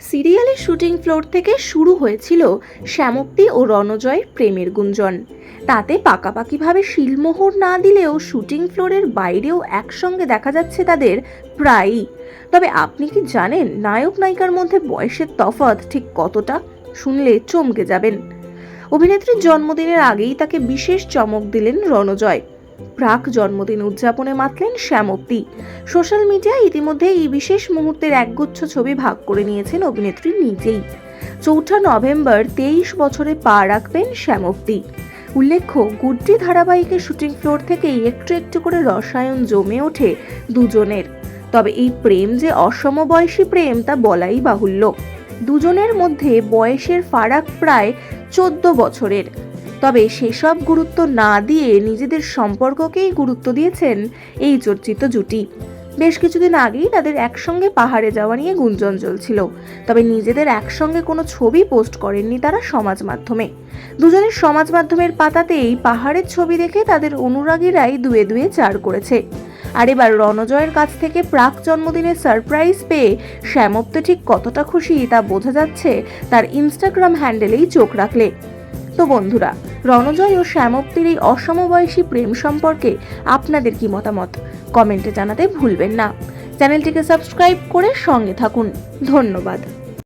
সিরিয়ালের shooting floor থেকে শুরু হয়েছিল শ্যামক্তি ও রণজয়ের প্রেমের গুঞ্জন। তাতে পাকাপাকিভাবে শিলমোহর না দিলেও শুটিং ফ্লোরের বাইরেও একসঙ্গে দেখা যাচ্ছে তাদের প্রায়ই। তবে আপনি কি জানেন নায়ক নায়িকার মধ্যে বয়সের তফাৎ ঠিক কতটা? শুনলে চমকে যাবেন। অভিনেত্রীর জন্মদিনের আগেই তাকে বিশেষ চমক দিলেন রণজয়। প্রাক জন্মদিন উদযাপনে মাতলেন শ্যামপ্তি সোশ্যাল মিডিয়ায় ইতিমধ্যে এই বিশেষ মুহূর্তের একগুচ্ছ ছবি ভাগ করে নিয়েছেন অভিনেত্রী নিজেই। চৌঠা নভেম্বর তেইশ বছরে পা রাখবেন শ্যামপ্তি উল্লেখ্য, গুড্ডি ধারাবাহিকের শুটিং ফ্লোর থেকেই একটু একটু করে রসায়ন জমে ওঠে দুজনের। তবে এই প্রেম যে অসমবয়সী প্রেম, তা বলাই বাহুল্য। দুজনের মধ্যে বয়সের ফারাক প্রায় চোদ্দ বছরের। তবে সেসব গুরুত্ব না দিয়ে নিজেদের সম্পর্ককেই গুরুত্ব দিয়েছেন এই চর্চিত জুটি। বেশ কিছুদিন আগেই তাদের একসঙ্গে পাহাড়ে যাওয়া নিয়ে গুঞ্জন চলছিল। তবে নিজেদের একসঙ্গে কোনো ছবি পোস্ট করেননি তারা সমাজ মাধ্যমে। দুজনের সমাজ মাধ্যমের পাতাতেই পাহাড়ের ছবি দেখে তাদের অনুরাগীরাই দুয়ে দুয়ে চার করেছে। আর এবার রণজয়ের কাছ থেকে প্রাক জন্মদিনের সারপ্রাইজ পেয়ে শ্যামপ্ত ঠিক কতটা খুশি তা বোঝা যাচ্ছে তার ইনস্টাগ্রাম হ্যান্ডেলেই চোখ রাখলে। তো বন্ধুরা রণজয় ও শ্যামপ্তির এই অসমবয়সী প্রেম সম্পর্কে আপনাদের কি মতামত? কমেন্টে জানাতে ভুলবেন না। চ্যানেলটিকে সাবস্ক্রাইব করে সঙ্গে থাকুন। ধন্যবাদ।